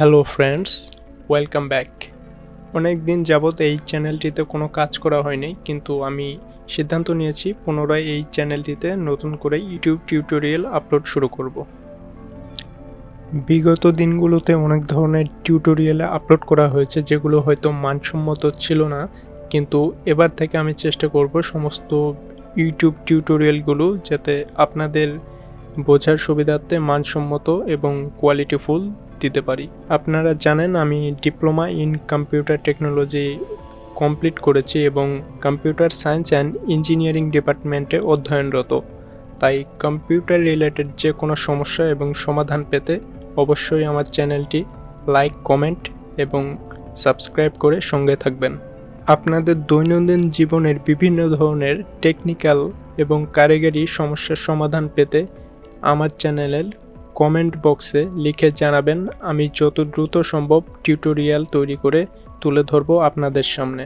Hello friends welcome back অনেক দিন যাবৎ এই চ্যানেলটিতে কোনো কাজ করা হয়নি, কিন্তু আমি সিদ্ধান্ত নিয়েছি পুনরায় এই চ্যানেলটিতে নতুন করে ইউটিউব টিউটোরিয়াল আপলোড শুরু করব। বিগত দিনগুলোতে অনেক ধরনের টিউটোরিয়াল আপলোড করা হয়েছে, যেগুলো হয়তো মানসম্মত ছিল না, কিন্তু এবার থেকে আমি চেষ্টা করব সমস্ত ইউটিউব টিউটোরিয়ালগুলো যাতে আপনাদের বোঝার সুবিধার্থে মানসম্মত এবং কোয়ালিটিফুল দিতে পারি। আপনারা জানেন আমি diploma in computer technology complete করেছি এবং কম্পিউটার সায়েন্স অ্যান্ড ইঞ্জিনিয়ারিং ডিপার্টমেন্টে অধ্যয়নরত। তাই কম্পিউটার রিলেটেড যে কোনো সমস্যা এবং সমাধান পেতে অবশ্যই আমার চ্যানেলটি লাইক, কমেন্ট এবং সাবস্ক্রাইব করে সঙ্গে থাকবেন। আপনাদের দৈনন্দিন জীবনের বিভিন্ন ধরনের টেকনিক্যাল এবং কারিগরি সমস্যার সমাধান পেতে আমার চ্যানেলের কমেন্ট বক্সে লিখে জানাবেন, আমি যত দ্রুত সম্ভব টিউটোরিয়াল তৈরি করে তুলে ধরবো আপনাদের সামনে।